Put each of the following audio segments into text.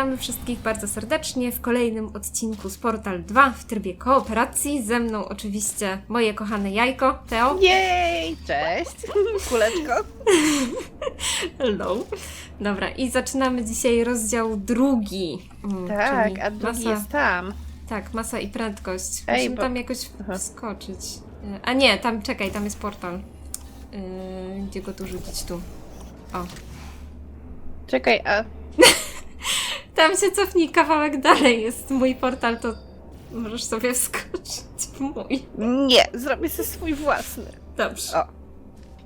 Witamy wszystkich bardzo serdecznie w kolejnym odcinku z Portal 2 w trybie kooperacji. Ze mną oczywiście moje kochane jajko, Teo. Jej, cześć, kuleczko. Hello. Dobra, i zaczynamy dzisiaj rozdział drugi. mm, Tak, czyli a drugi masa, jest tam. Tak, masa i prędkość. Ej, Musimy bo- tam jakoś Aha. wskoczyć. Y, A nie, tam czekaj, tam jest portal. Yy, gdzie go tu rzucić? Tu. O. Czekaj, a Tam się cofnij kawałek dalej, jest mój portal, to możesz sobie wskoczyć w mój. nie, zrobię sobie swój własny. Dobrze. O.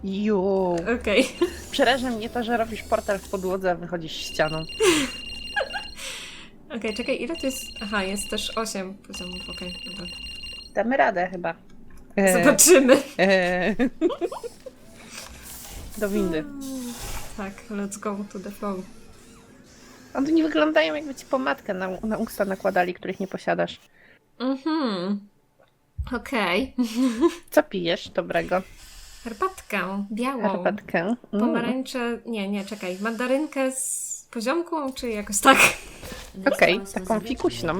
Ju. Okej. Przeraża mnie to, że robisz portal w podłodze, a wychodzisz ścianą. Okej, czekaj, ile to jest? Aha, jest też 8 poziomów, okej, dobra. Damy radę chyba. E, Zobaczymy. e. Do windy. Tak, let's go to the flow. One nie wyglądają jakby ci pomadkę na, na usta nakładali, których nie posiadasz. Mhm. Okej. Co pijesz dobrego? Herbatkę białą. Herbatkę. Mm. Pomarańcze, nie, nie, czekaj, mandarynkę z poziomką, czy jakoś tak? Okej, taką fikuśną.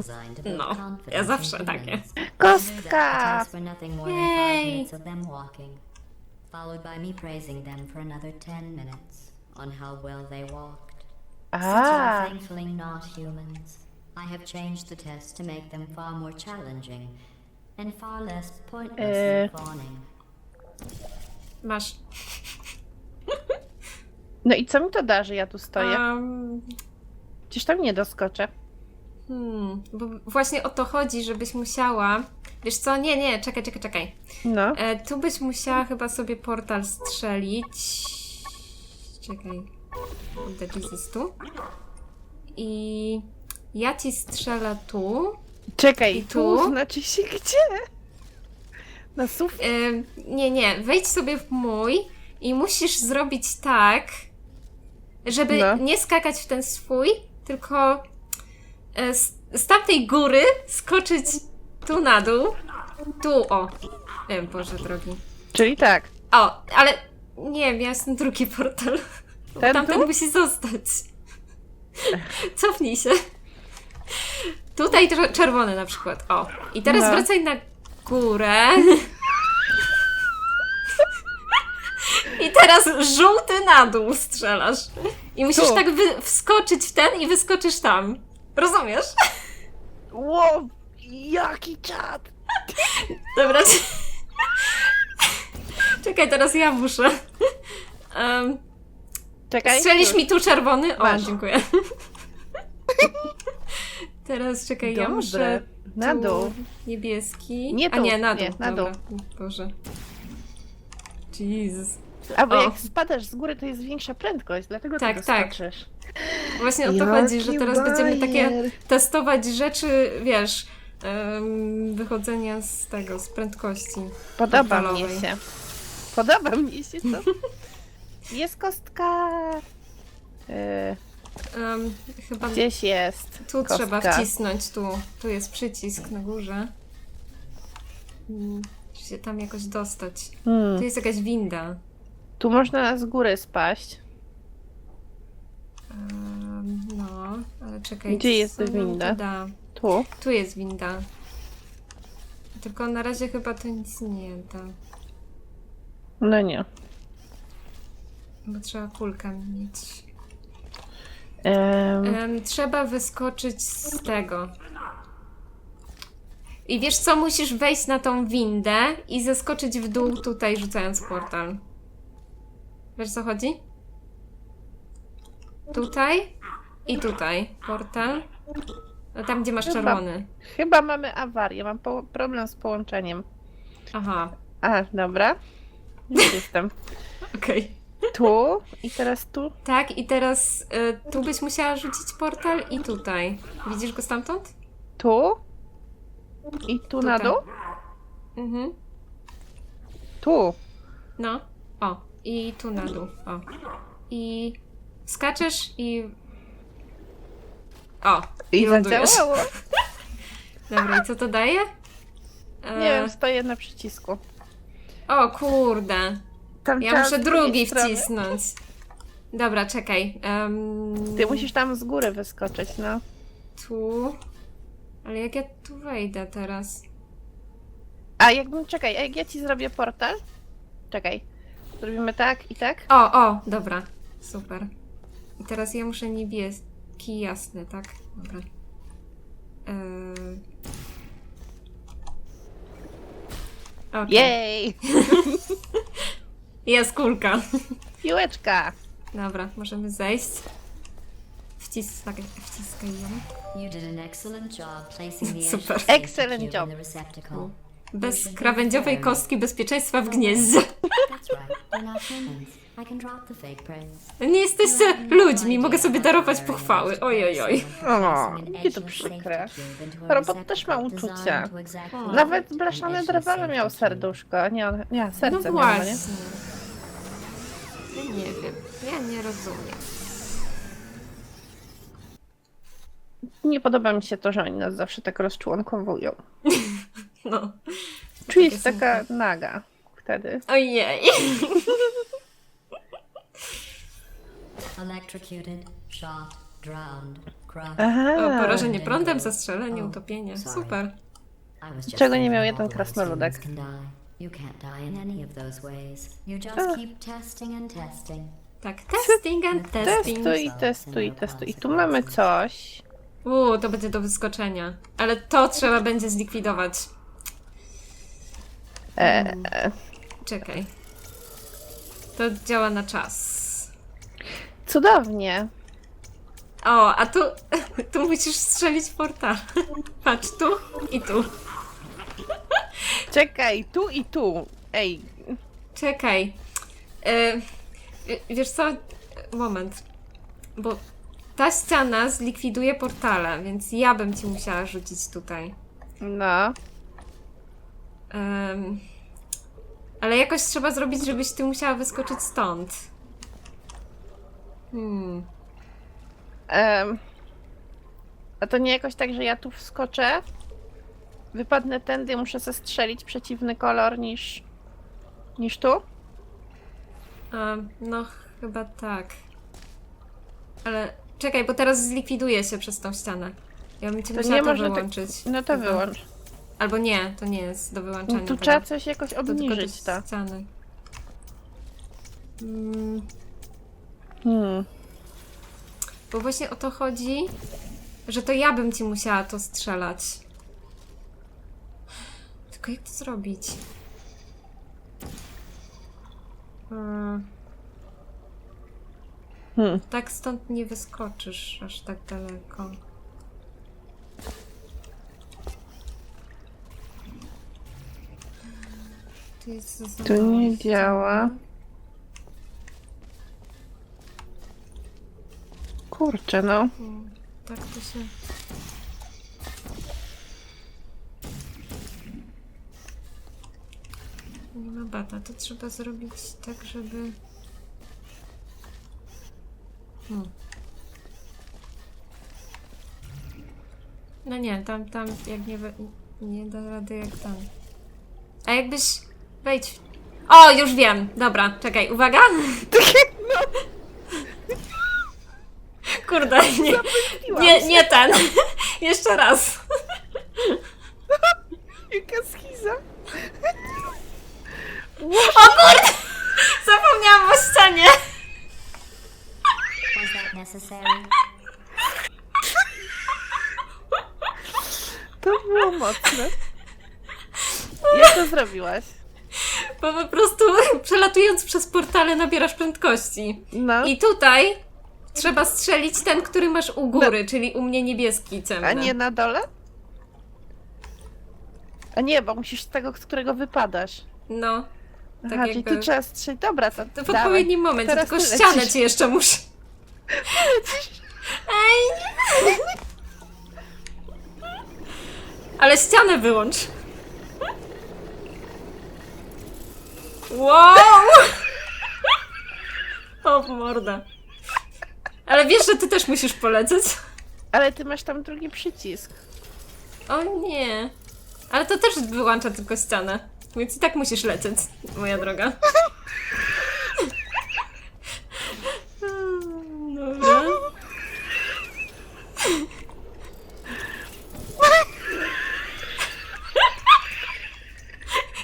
No, ja zawsze takie. Kostka! Yay! Followed by me praising them for another 10 minutes on how well they walked. Such A, are thankfully not humans. I have changed the test to make them far more challenging and far less pointless Eh. than fawning. Masz. no i co mi to da, że ja tu stoję? Um, Przecież tam nie doskoczę. hmm, bo właśnie o to chodzi, żebyś musiała. Wiesz co? Nie, nie, czekaj, czekaj, czekaj. No. E, tu byś musiała chyba sobie portal strzelić. Czekaj. The Jesus tu. I ja ci strzelę tu. Czekaj, I tu? tu? znaczy się gdzie? Na suf... E, nie, nie, wejdź sobie w mój i musisz zrobić tak, żeby No. nie skakać w ten swój, tylko e, z, z tamtej góry skoczyć tu na dół. Tu, o. E, Boże drogi. Czyli tak. O, ale nie, miałeś ten drugi portal. Ten Tamten tu? musi zostać. Cofnij się. Tutaj czer- czerwony na przykład. O. I teraz No. wracaj na górę. I teraz żółty na dół strzelasz. I musisz Tu. tak wy- wskoczyć w ten i wyskoczysz tam. Rozumiesz? Wow, jaki czad! Dobra. Czekaj, teraz ja muszę. Czekaj. Strzelisz mi tu czerwony? O, Masz. dziękuję. Teraz czekaj, ja Dobre. muszę. Na tu dół. Niebieski. Nie A tu, nie, na dół. nie, na Dobra. Boże. Jezus. Albo O. jak spadasz z góry, to jest większa prędkość, dlatego Tak, tak. doskoczysz. Właśnie o to chodzi, że teraz będziemy takie testować rzeczy, wiesz, em, wychodzenia z tego, z prędkości. Podoba portalowej. mnie się. Podoba mnie się to. Jest kostka. Yy, Em, chyba gdzieś jest. tu kostka. trzeba wcisnąć, tu. Tu jest przycisk na górze. Mm, Muszę się tam jakoś dostać. Hmm. Tu jest jakaś winda. Tu można z góry spaść. Em, no, ale czekaj. Gdzie jest co nam winda? to Da? Tu. Tu jest winda. Tylko na razie chyba to nic nie da. No nie. Bo trzeba kulkę mieć. Em, Em, trzeba wyskoczyć z tego. I wiesz co? Musisz wejść na tą windę i zeskoczyć w dół tutaj, rzucając portal. Wiesz co chodzi? Tutaj i tutaj. Portal. No tam, gdzie masz Chyba. czerwony. Chyba mamy awarię. Mam po- problem z połączeniem. Aha, A, dobra. Już jestem. okej. Tu i teraz tu. Tak, i teraz y, tu byś musiała rzucić portal i tutaj. Widzisz go stamtąd? Tu. I tu na Tutaj. dół. Mhm. Tu. No. O. I tu na dół. O. I skaczesz i. O. I lądujesz. zadziałało. Dobra, i co to daje? E, Nie wiem, stoję na przycisku. O kurde. Tam Ja trzeba muszę z drugiej drugi strony. wcisnąć. Dobra, czekaj. em, Ty musisz tam z góry wyskoczyć, no. Tu. Ale jak ja tu wejdę teraz? A jakbym, czekaj, a jak ja ci zrobię portal? Czekaj. Zrobimy tak i tak? O, o, dobra. Super. I teraz ja muszę niebieski, jasny, tak? Dobra. Yy... Jej! Jest kulka. Piłeczka! Dobra, możemy zejść. Wciskaj, wciskaj ją. You did an excellent job placing the Super. Excellent job. in the receptacle. Bez krawędziowej kostki bezpieczeństwa w gnieździe. That's right. We're not humans. I can drop the fake praise. Nie jesteście ludźmi, mogę sobie darować pochwały. Oj, oj, oj. O, jakie to przykre. Robot też ma uczucia. Nawet blaszany drewno miał serduszko. Nie, on, nie No serce miał, właśnie. Nie? Ja nie wiem, ja nie rozumiem. Nie podoba mi się to, że oni nas zawsze tak rozczłonkowują. No. Czuję się taka naga wtedy. Ojej. Electrocuted, shot, drowned, crushed. Aha. O, porażenie prądem, zastrzelenie, utopienie. Super. Czego nie miał jeden krasnoludek? You can't die in any of those ways. You just Ah. keep testing and testing. Tak, testing and testing. Testuj, testuj, testuj. I tu mamy coś. Uuu, to będzie do wyskoczenia. Ale to trzeba będzie zlikwidować. E, Czekaj. To działa na czas. cudownie. O, a tu, tu musisz strzelić portal. Patrz, tu i tu. Czekaj, tu i tu. Ej, Czekaj. E, wiesz co? Moment. Bo ta ściana zlikwiduje portale, więc ja bym ci musiała rzucić tutaj. no. Em, ale jakoś trzeba zrobić, żebyś ty musiała wyskoczyć stąd. Hmm. Em, a to nie jakoś tak, że ja tu wskoczę, wypadnę tędy muszę zestrzelić przeciwny kolor niż, niż tu? no, chyba tak. Ale czekaj, bo teraz zlikwiduje się przez tą ścianę. Ja bym cię To musiała nie to można tak- wyłączyć. No to Chyba. wyłącz. Albo nie, to nie jest do wyłączenia. Tu trzeba coś jakoś To tylko do obniżyć to. ściany. Mm, Hmm. bo właśnie o to chodzi, że to ja bym ci musiała to strzelać. Tylko jak to zrobić? Hmm, Hmm. tak stąd nie wyskoczysz aż tak daleko. Tu jest Tu nie działa. Kurczę, no. Hmm, Tak to się. Nie ma bata, to trzeba zrobić tak, żeby. Hmm. No nie, tam, tam, jak nie, nie da rady, jak tam. A jakbyś. Wejdź. O, już wiem! Dobra, czekaj, uwaga! Kurde, nie, nie, nie ten. Jeszcze raz. Jaka schiza. O kurde! Zapomniałam o ścianie. Was that necessary? To było mocne. Jak to zrobiłaś? Bo po prostu przelatując przez portale nabierasz prędkości. No. I tutaj trzeba strzelić ten, który masz u góry, czyli u mnie niebieski ciemny. A nie na dole? A nie, bo musisz z tego, z którego wypadasz. No. Tak Aha, czyli jakby... tu trzeba strzelić. Dobra, to, To w dawaj. odpowiednim momencie, Teraz tylko ty ścianę lecisz. ci jeszcze muszę. Ej! nie. Ale ścianę wyłącz. Wow! O morda. Ale wiesz, że ty też musisz polecieć? Ale ty masz tam drugi przycisk. O nie. Ale to też wyłącza tylko ścianę. Więc i tak musisz lecieć, moja droga. Dobra.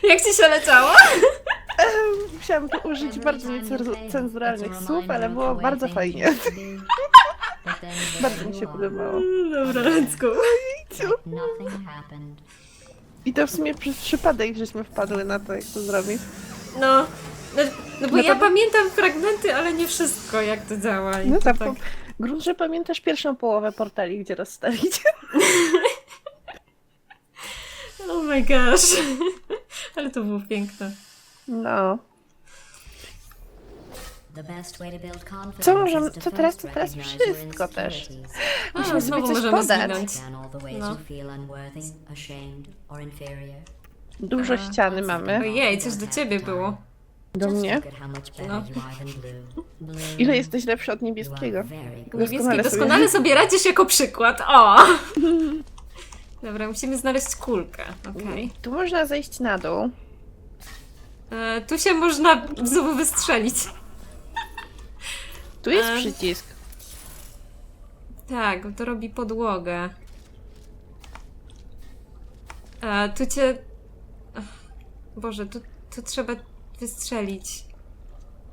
Jak ci się leciało? Musiałam tu użyć bardzo cenzuralnych słów, ale było bardzo fajnie. bardzo mi się podobało. Dobra, let's go. No i to w sumie przez przypadek, żeśmy wpadły na to, jak to zrobić. No, no, no bo No ja to- pamiętam fragmenty, ale nie wszystko, jak to działa. I No to tak, tak. po- grunt, że pamiętasz pierwszą połowę portali, gdzie rozstawić. Oh my gosh. Ale to było piękne. No. Co możemy- is to co teraz? Co teraz? Wszystko też. A, Musimy sobie znowu coś możemy podać. zginąć. No. Dużo ściany mamy. Ojej, coś do ciebie było. Do mnie? No. Ile jesteś lepszy od niebieskiego? Niebieski Doskonale sobie- doskonale sobie radzisz jako przykład. O! Dobra, musimy znaleźć kulkę. Okej. Tu można zejść na dół. E, Tu się można znowu wystrzelić. Tu jest przycisk. Tak, to robi podłogę. E, tu cię. Ach, Boże, tu, tu trzeba wystrzelić.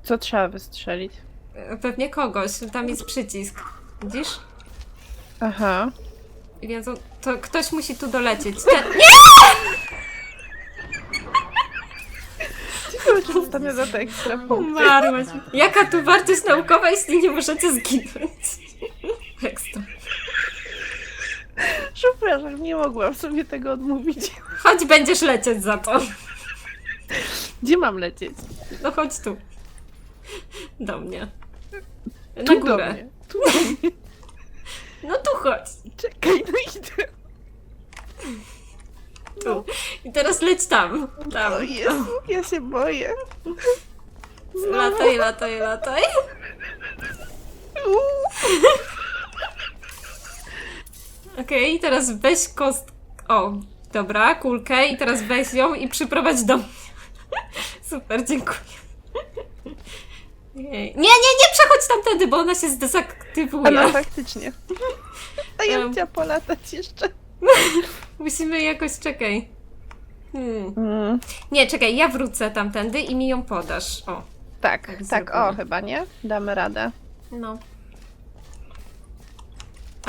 Co trzeba wystrzelić? E, Pewnie kogoś. Tam jest przycisk. Widzisz? Aha. Więc on, to ktoś musi tu dolecieć. Ten... Nie! Ciekawe, czy dostanę za to ekstra. Umarłaś. Jaka tu wartość naukowa, jeśli nie możecie zginąć? Ekstra. Przepraszam, nie mogłam sobie tego odmówić. Chodź, będziesz lecieć za to. Gdzie mam lecieć? No chodź tu. Do mnie. Na Tu do górę. mnie. Tu do mnie. No tu chodź. Czekaj, no idę. Tu. I teraz leć tam. Tam. O Jezu, ja się boję. Lataj, lataj, lataj. Uuu. Okej, teraz weź kost... O, dobra, kulkę i teraz weź ją i przyprowadź do mnie. Super, dziękuję. Nie, nie, nie przechodź tamtędy, bo ona się zdezaktywuje. no faktycznie. A ja bym chciała polatać jeszcze. Musimy jakoś, czekaj. Hmm. Mm, Nie, czekaj, ja wrócę tamtędy i mi ją podasz. O, tak, Tak tak, o chyba, nie? Damy radę. no.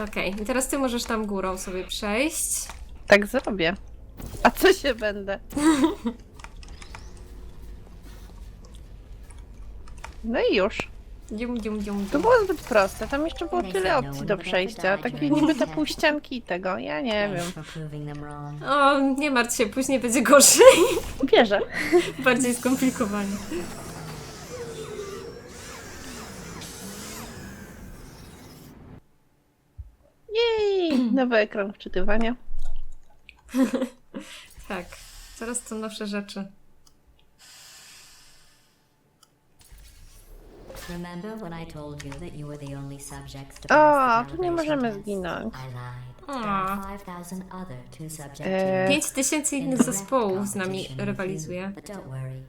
Okej, i teraz ty możesz tam górą sobie przejść. Tak zrobię. A co się będę? No i już. Dzium, dzium, dzium, To dzium. było zbyt proste. Tam jeszcze było tyle opcji do przejścia. Takie niby te półścianki tego. Ja nie wiem. wrong. O, nie martw się, później będzie gorzej. Bierze. Bardziej skomplikowanie. Jej! Nowy ekran wczytywania. Tak, coraz to nowsze rzeczy. Remember when I told you that you were the only subjects to O, tu nie możemy test? zginąć. I lied. There Aw. are 5,000 other subject in innych zespołów z nami rywalizuje. But don't worry.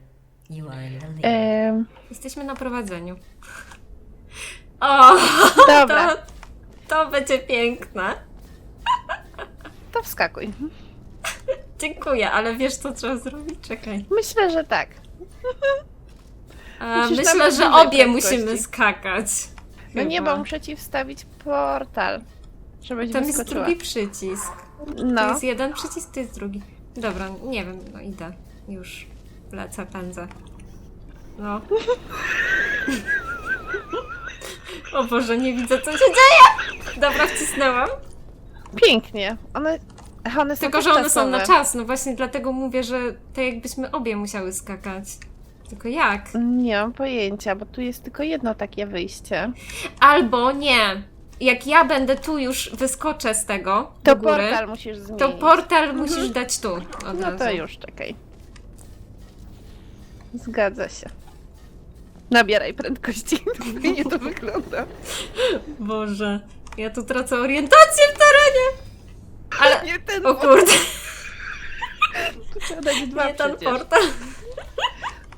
You are in the lead. Ehm, Jesteśmy na prowadzeniu. O, dobra, to, to będzie piękne. to wskakuj. Dziękuję, ale wiesz co trzeba zrobić? Czekaj. Myślę, że tak. Musisz myślę, że obie prędkości. musimy skakać. No nie, bo muszę ci wstawić portal. Żebyś Tam jest wyskoczyła. drugi przycisk. To No, jest jeden przycisk, to jest drugi. Dobra, nie wiem, no idę. Już lecę, pędzę. No. o Boże, nie widzę co się dzieje! Dobra, wcisnęłam. pięknie. One, Ach, one są Tylko, że one są na czas. No właśnie dlatego mówię, że tak jakbyśmy obie musiały skakać. Tylko jak? Nie mam pojęcia, bo tu jest tylko jedno takie wyjście. Albo nie. Jak ja będę tu już wyskoczę z tego To do góry, portal musisz zmienić. to portal musisz dać tu od No razu. to już, czekaj. Zgadza się. Nabieraj prędkości. Fajnie to wygląda. Boże, ja tu tracę orientację w terenie. Ale, Nie ten o kurde, Tu trzeba dać dwa nie ten przecież. portal.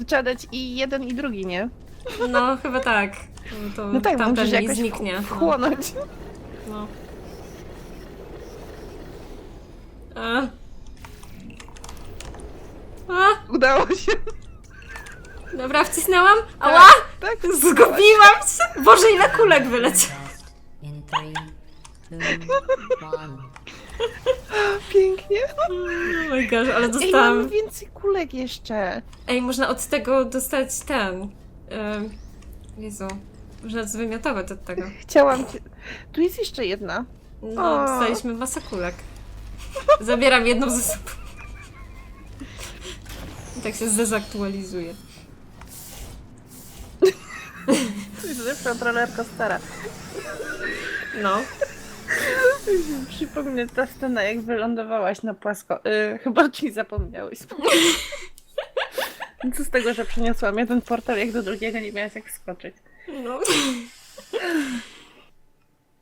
Tu Trzeba dać i jeden i drugi, nie? No, chyba tak. No To No tak, tam musisz pewnie jakoś zniknie. No, wchłonąć. no. A. A, Udało się. dobra, wcisnęłam. Ała! Tak, Zgubiłam się! Boże, ile kulek wyleciało. In three, two, one. Pięknie. Oh my gosh, ale Ej, dostałam... mamy więcej kulek jeszcze. Ej, można od tego dostać ten... Um, Jezu. Można zwymiotować od tego. Chciałam cię... Tu jest jeszcze jedna. No, O. dostaliśmy masę kulek. Zabieram jedną ze sobą. I tak się zdezaktualizuje. To jest lepsza roller coastera. No. Przypomnę ta scena, jak wylądowałaś na płasko. Yy, chyba ci zapomniałeś. Co z tego, że przeniosłam jeden portal, jak do drugiego nie miałaś jak wskoczyć. no.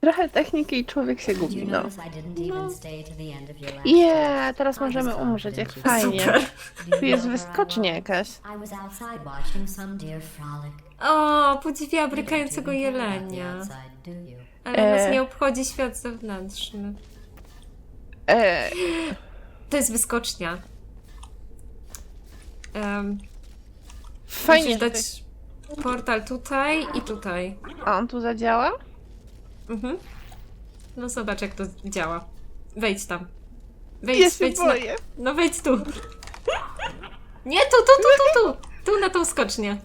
Trochę techniki i człowiek się gubi, no. last Yeah, teraz możemy umrzeć, jak fajnie. Super. Tu jest wyskocznie jakaś. O, podziwia brykającego jelenia. Ale E. nas nie obchodzi świat zewnętrzny. E, To jest wyskocznia. Um, fajnie, musisz dać portal tutaj i tutaj. A on tu zadziała? Mhm. No zobacz jak to działa. Wejdź tam. Wejdź, Ja wejdź na... boję. No wejdź tu. Nie, tu, tu, tu, tu, tu. Tu na tą skocznię.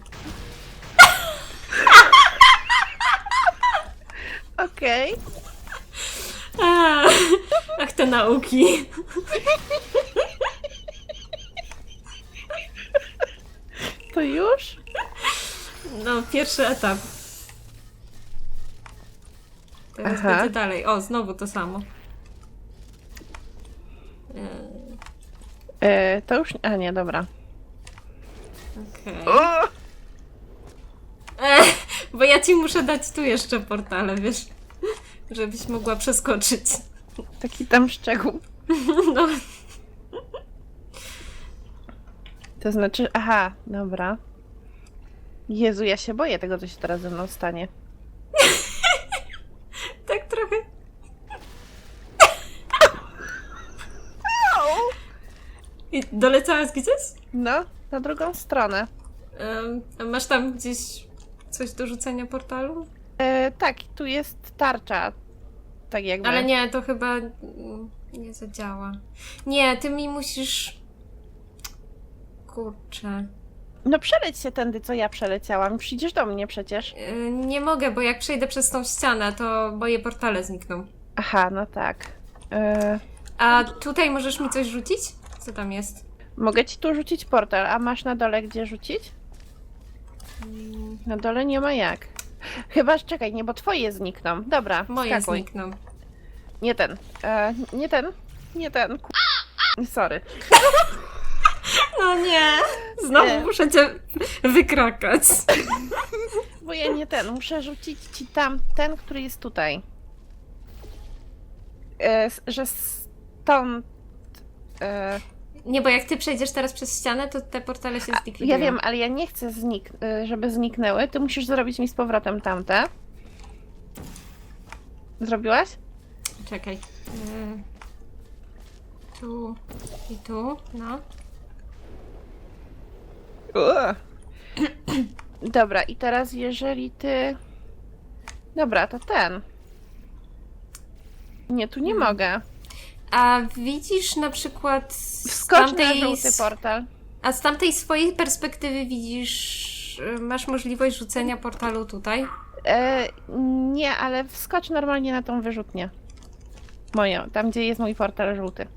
Okej. A, ach, te nauki. To już? No, pierwszy etap. Teraz Aha. będzie dalej. O, znowu to samo. E, to już... A nie, dobra. Okej. O! Bo ja ci muszę dać tu jeszcze portale, wiesz? Żebyś mogła przeskoczyć. Taki tam szczegół. No, To znaczy... Aha, dobra. Jezu, ja się boję tego, co się teraz ze mną stanie. tak trochę. I doleciałaś gdzieś? No, na drugą stronę. Em, a masz tam gdzieś coś do rzucenia portalu? E, tak, tu jest tarcza. Tak jakby. Ale nie, to chyba nie zadziała. Nie, ty mi musisz. Kurczę. No przeleć się tędy, co ja przeleciałam. Przyjdziesz do mnie przecież. Y, Nie mogę, bo jak przejdę przez tą ścianę, to moje portale znikną. Aha, no tak. E, A tutaj możesz mi coś rzucić? Co tam jest? mogę ci tu rzucić portal, a masz na dole gdzie rzucić? Mm, Na dole nie ma jak. Chyba, że czekaj, nie, bo twoje znikną. Dobra, Moje skakuj. znikną. Nie ten. E, nie ten. Nie ten. Ku... Sorry. No nie! Znowu Nie. muszę cię wykrakać. Bo ja nie ten. Muszę rzucić ci tam ten, który jest tutaj. E, s- że stąd. E, Nie, bo jak ty przejdziesz teraz przez ścianę, to te portale się zlikwidują. ja wiem, ale ja nie chcę, znik e, żeby zniknęły. Ty musisz zrobić mi z powrotem tamte. Zrobiłaś? Czekaj. Y, Tu i tu, no. Ua. Dobra, i teraz jeżeli ty. Dobra, to ten. Nie, tu nie Hmm. mogę. A widzisz na przykład z Wskocz na tamtej, żółty portal. a z tamtej swojej perspektywy widzisz, y, masz możliwość rzucenia portalu tutaj? E, nie, ale wskocz normalnie na tą wyrzutnię. Moją, tam gdzie jest mój portal żółty.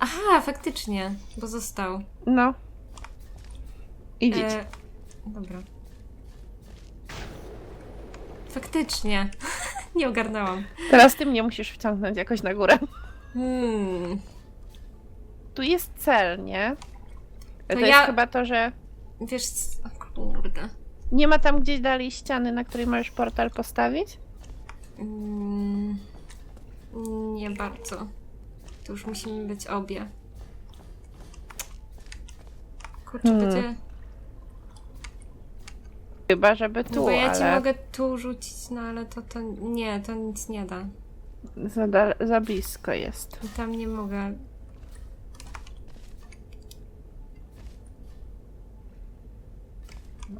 Aha, faktycznie, bo został. No. Idź. E, dobra. Faktycznie. Nie ogarnęłam. Teraz ty mnie musisz wciągnąć jakoś na górę. Hmm. Tu jest cel, nie? To, To jest ja- chyba to, że Wiesz, c- o kurde. nie ma tam gdzieś dalej ściany, na której możesz portal postawić? Mm, nie bardzo. To już musimy być obie. Kurczę, Hmm. będzie... Chyba, żeby tu, Bo ja ale... ci mogę tu rzucić, no ale to, to nie, to nic nie da. Za, za blisko jest. I Tam nie mogę.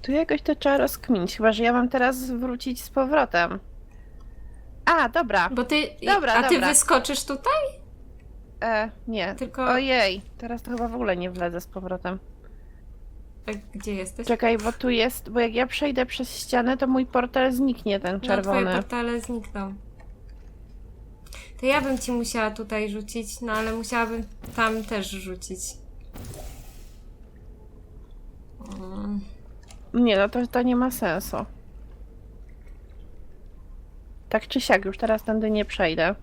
Tu jakoś to trzeba rozkminić, chyba, że ja mam teraz wrócić z powrotem. A, dobra. Bo ty. Dobra, a ty wyskoczysz tutaj? E, nie. Tylko- Ojej, teraz to chyba w ogóle nie wlezę z powrotem. A Gdzie jesteś? Czekaj, bo tu jest, bo jak ja przejdę przez ścianę, to mój portal zniknie, ten No, twoje czerwony. portale znikną. To ja bym ci musiała tutaj rzucić, no ale musiałabym tam też rzucić. Mm. Nie, no to, to nie ma sensu. Tak czy siak, już teraz tędy nie przejdę.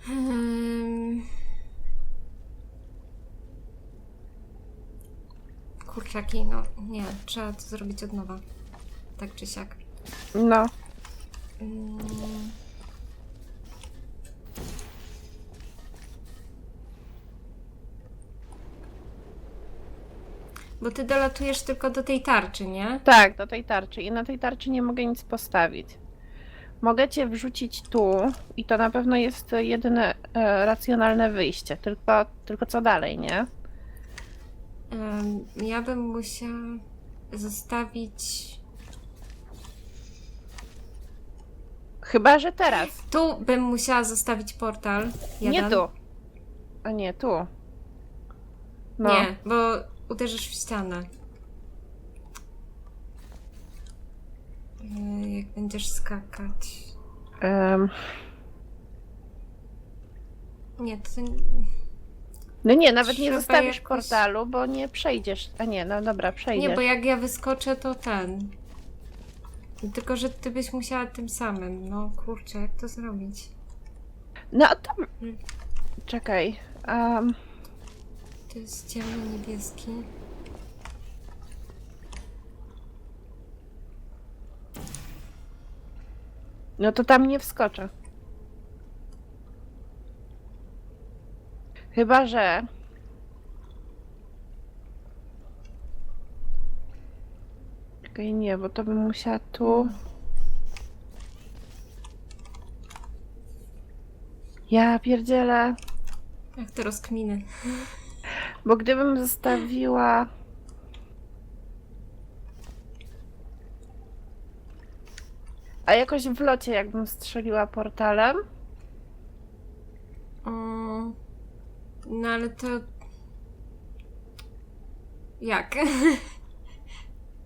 Hmm. Kurczaki, no nie, trzeba to zrobić od nowa. Tak czy siak. No, Mm. Bo ty dolatujesz tylko do tej tarczy, nie? tak, do tej tarczy. I na tej tarczy nie mogę nic postawić. Mogę cię wrzucić tu i to na pewno jest jedyne e, racjonalne wyjście. Tylko, tylko co dalej, nie? Ja bym musiała zostawić. Chyba, że teraz. Tu bym musiała zostawić portal. Jeden. Nie tu. A nie, tu. No. Nie, bo uderzysz w ścianę. Jak będziesz skakać. Em, Nie, to. No nie, nawet nie Trzeba zostawisz jakoś- portalu, bo nie przejdziesz. A nie, no dobra, przejdziesz. Nie, bo jak ja wyskoczę, to ten. Tylko, że ty byś musiała tym samym. No kurczę, jak to zrobić? No to... Hmm. Czekaj. Um, To jest ciemno-niebieski. no to tam nie wskoczę. Chyba, że... Czekaj, nie, bo to bym musiała tu... Ja pierdzielę. Jak to rozkminy. Bo gdybym zostawiła. A jakoś w locie, jakbym strzeliła portalem. O, no ale to. Jak?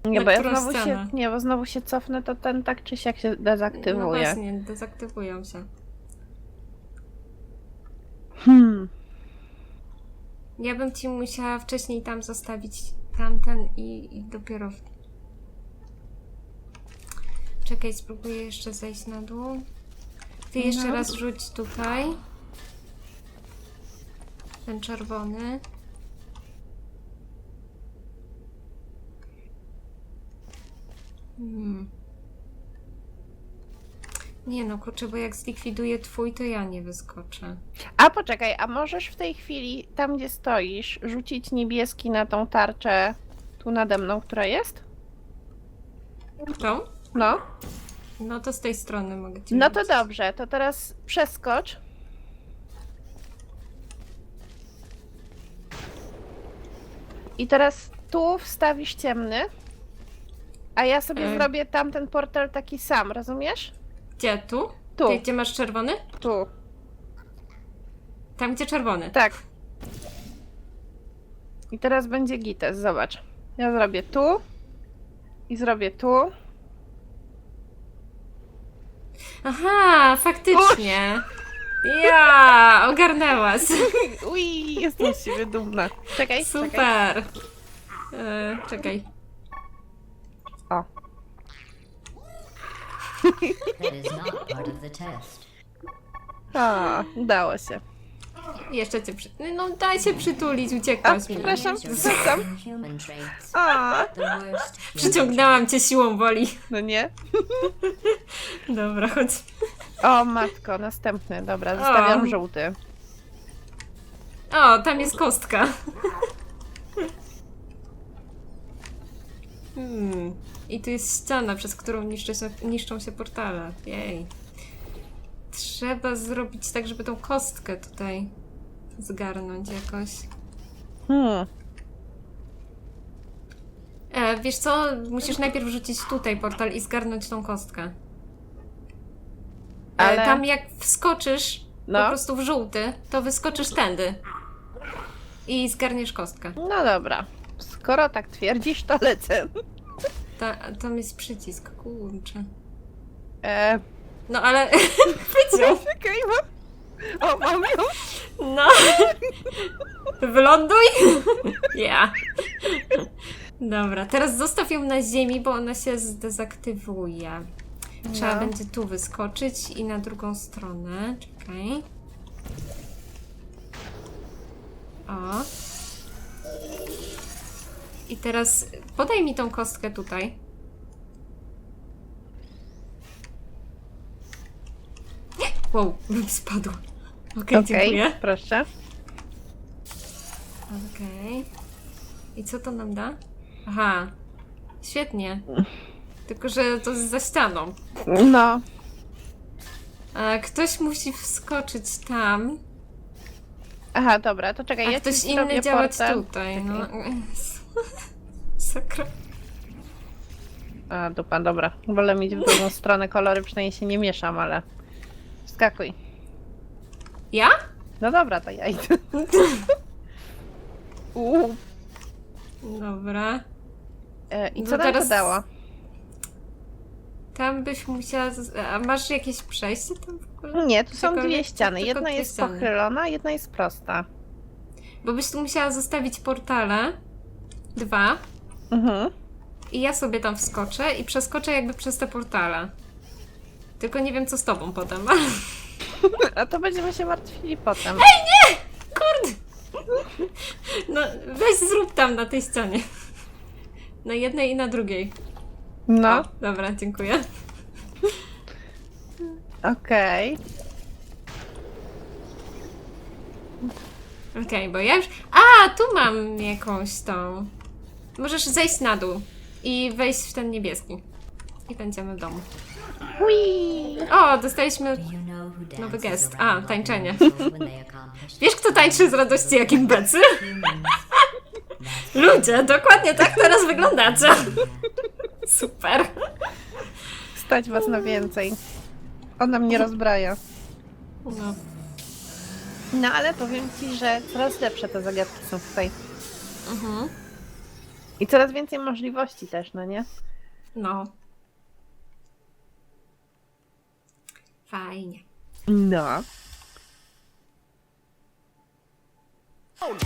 Nie, bo ja znowu się. Nie, bo znowu się cofnę, to ten tak czy siak się No dezaktywuje. właśnie, dezaktywują się. Hmm. Ja bym ci musiała wcześniej tam zostawić tamten i, i dopiero. w- Czekaj, spróbuję jeszcze zejść na dół. Ty jeszcze No. raz rzuć tutaj. Ten czerwony. Hmm. Nie no, kurczę, bo jak zlikwiduję twój, to ja nie wyskoczę. A poczekaj, a możesz w tej chwili, tam gdzie stoisz, rzucić niebieski na tą tarczę tu nade mną, która jest? Tą? No. No to z tej strony mogę ci No to rzucić. dobrze, to teraz przeskocz. I teraz tu wstawisz ciemny, a ja sobie E. zrobię tamten portal taki sam, rozumiesz? Gdzie? Tu? Tu, Ty, gdzie masz czerwony? tu, Tam, gdzie czerwony. tak. I teraz będzie gites, zobacz. Ja zrobię tu i zrobię tu. Aha, faktycznie. Ja, ogarnęłaś. Ui, jestem z siebie dumna. Czekaj, czekaj. Super. E, czekaj. O, That is not part of the test. a, udało się. Jeszcze cię przy... No daj się przytulić, A, uciekłaś mi. przepraszam, human traits. A, The worst human Przyciągnęłam cię siłą woli. no nie? Dobra, chodź. O, matko, następny. Dobra, zostawiam O. żółty. O, tam jest kostka. Hmm. I tu jest ściana, przez którą niszczy się, niszczą się portale. Jej. Trzeba zrobić tak, żeby tą kostkę tutaj zgarnąć jakoś. Hmm. E, wiesz co? Musisz najpierw rzucić tutaj portal i zgarnąć tą kostkę. E, Ale- Tam jak wskoczysz No. po prostu w żółty, to wyskoczysz tędy. I zgarniesz kostkę. No dobra. Skoro tak twierdzisz, to lecę. Ta, tam jest przycisk, kurczę. E, No ale czekaj, mam... O, mam ją. No. Wyląduj. Ja. Dobra, teraz zostaw ją na ziemi, bo ona się zdezaktywuje. Trzeba No. będzie tu wyskoczyć i na drugą stronę. Czekaj. O. I teraz podaj mi tą kostkę tutaj. Wow, spadła. Okej, Okej, dziękuję. proszę. Okej. I co to nam da? Aha. Świetnie. Tylko, że to jest za ścianą. No. A ktoś musi wskoczyć tam, Aha, dobra, to czekaj, a ja ktoś ci zrobię inny działać portal. tutaj. No. Sakra. A, dupa, dobra. Wolę mieć w drugą stronę kolory, przynajmniej się nie mieszam, ale... Skakuj. Ja? No dobra, to ja idę. Uuu. Dobra. E, I No co nam teraz- to dało? Tam byś musiała. z- A masz jakieś przejście tam w ogóle? Nie, tu są dwie ściany. Tylko Jedna dwie jest ściany. pochylona, jedna jest prosta. Bo byś tu musiała zostawić portale. Dwa. Mhm. I ja sobie tam wskoczę i przeskoczę jakby przez te portale. Tylko nie wiem co z tobą potem. A to będziemy się martwili potem. Kurde! No, weź zrób tam na tej ścianie. Na jednej i na drugiej. No, O, dobra, dziękuję. okej. Okej, bo ja już... A, tu mam jakąś tą... Możesz zejść na dół i wejść w ten niebieski. I będziemy w domu. Hui. O, dostaliśmy... Nowy gest. A, tańczenie. Wiesz, kto tańczy z radości jak imbecy? Ludzie, dokładnie tak teraz wyglądacie. Super. Stać was na więcej. Ona mnie rozbraja. No. No ale powiem ci, że coraz lepsze te zagadki są tutaj. Mhm. I coraz więcej możliwości też, no nie? No. Fajnie. No. Oh,